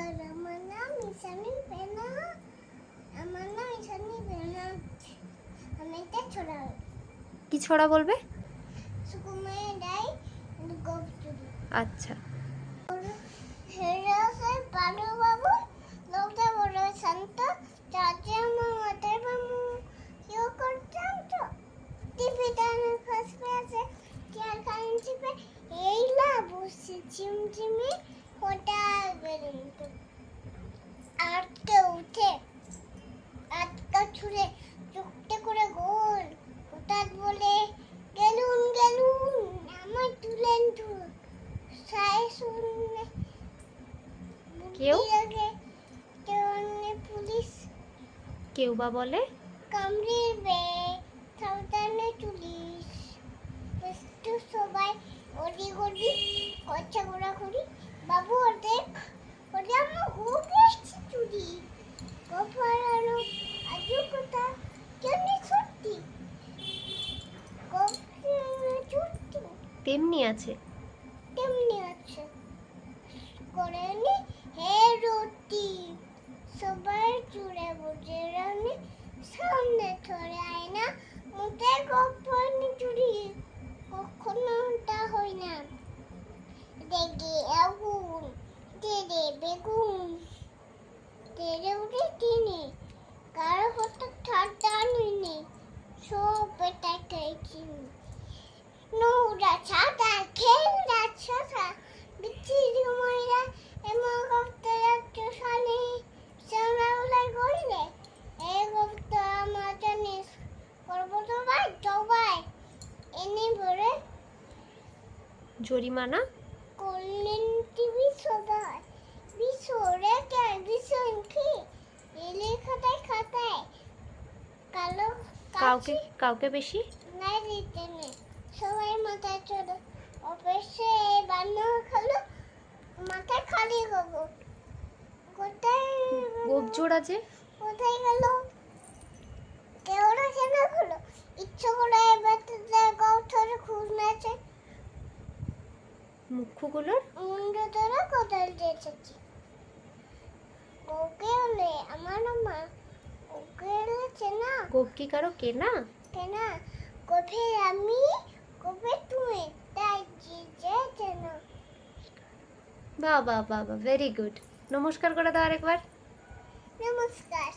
আমার নাম ইসানি পেনা আমার নাম ইসানি পেনা আমি একটা ছোড়া কি ছড়া বলবে? গোপচুরি আচ্ছা। বাবু শান্ত বামু কেউ এই না বসে চিমচিমে ওটা আটকে উঠে আটকা ছুঁড়ে চুপটে করে গোল হঠাৎ বলে গেলুন গেলুন আমার তুলেন তুল সাই শুনলে কেউ? পুলিশ কেউ বা বলে? কামড়িবে সাবধানে পুলিশ একটু সবাই ওডি গড়ি কচ্ছা তেমনি আছে। তেমনি আছে। করে নি, হে রুটি সবাই চুড়ে বুঝে রানি, সামনে ধরে আয়না মুখে গোপন চুরি, কখনো তা হয় না। দেখে আগুন, তেরে বেগুন, তেরে উঠে কিনে কারও হতো ঠান্ডা নিনে সব এটা খেয়েছি জরিমানা? করলেন টিভি সবাই বিশরে কে ভীষণ কি এলে খাতায় খাতায় কালো কাউকে কাউকে বেশি নাই দিতে নেই সবাই মাথায় চড়ে। অফিসে বান্ন খালো মাথায় খালি হব কোথায় গোপ জোড়া যে? কোথায় গেল? কেউ রাখে না খুলো। ইচ্ছে করে এবার গৌথরে খুঁজ নেছে মুখ্যগুলোর মুন্ড ধরে কোদাল দিয়েছি ওকে হলে আমার মা ওকে হলেছে না গোপ কি কারও কেনা? কেন। কবে আমি বাহ বা বা ভেরি গুড নমস্কার করে দাও আরেকবার। নমস্কার।